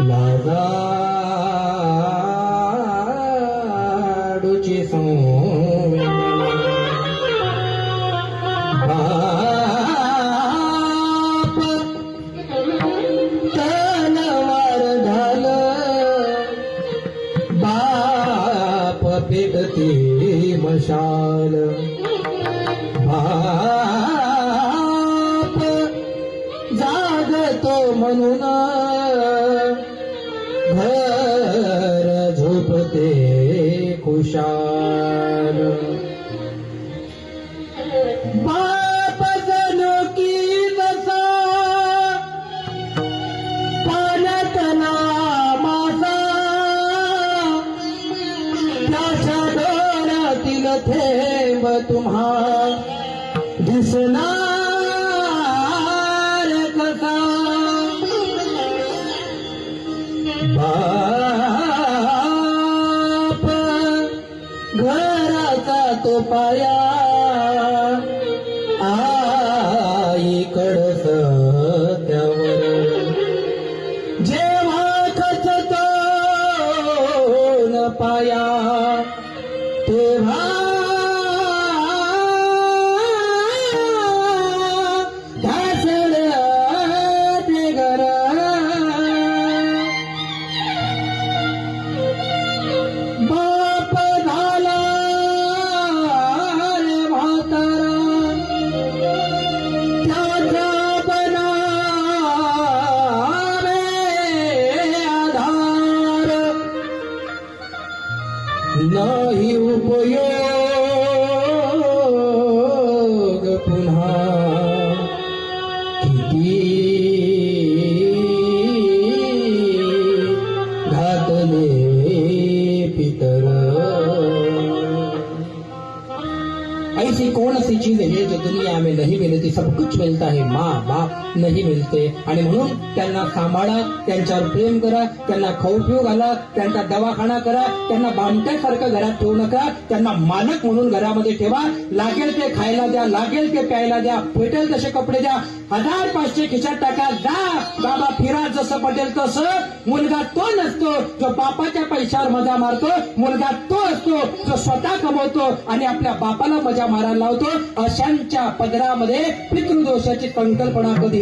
लागाडूची सोमिनी बाप. तनवार झालं बाप पेटती मशाल. बाप जागतो म्हणून. घर झोपते खुशाल बाप जणू की जसा पाण्यातला मासा त्याच्या डोळ्यातील थेंब तुम्हा दिसणार बाप घराचा तो पाया आई कडस त्यावर जेव्हा खचतो न पाया तेव्हा 五一 ऐसी कौन सी चीज है जो दुनिया में नहीं मिलती सब कुछ मिलता है माँ बाप नाही मिलते आणि म्हणून त्यांना सांभाळा त्यांच्यावर प्रेम करा त्यांना खाऊ पिऊ घाला त्यांचा दवाखाना करा त्यांना बामट्यासारखं घरात ठेवू नका त्यांना मालक म्हणून घरामध्ये ठेवा. लागेल ते खायला द्या लागेल ते प्यायला द्या पेटेल तसे कपडे द्या. हजार पाचशे खिशात टाका जा. बाबा फिरा जसं पटेल तसं. मुलगा तो नसतो जो बापाच्या पैशावर मजा मारतो मुलगा तो असतो जो स्वतः कमवतो आणि आपल्या बापाला मजा मारा मारायला लावतो अशांच्या पदरामध्ये पितृदोषाची संकल्पना कधी?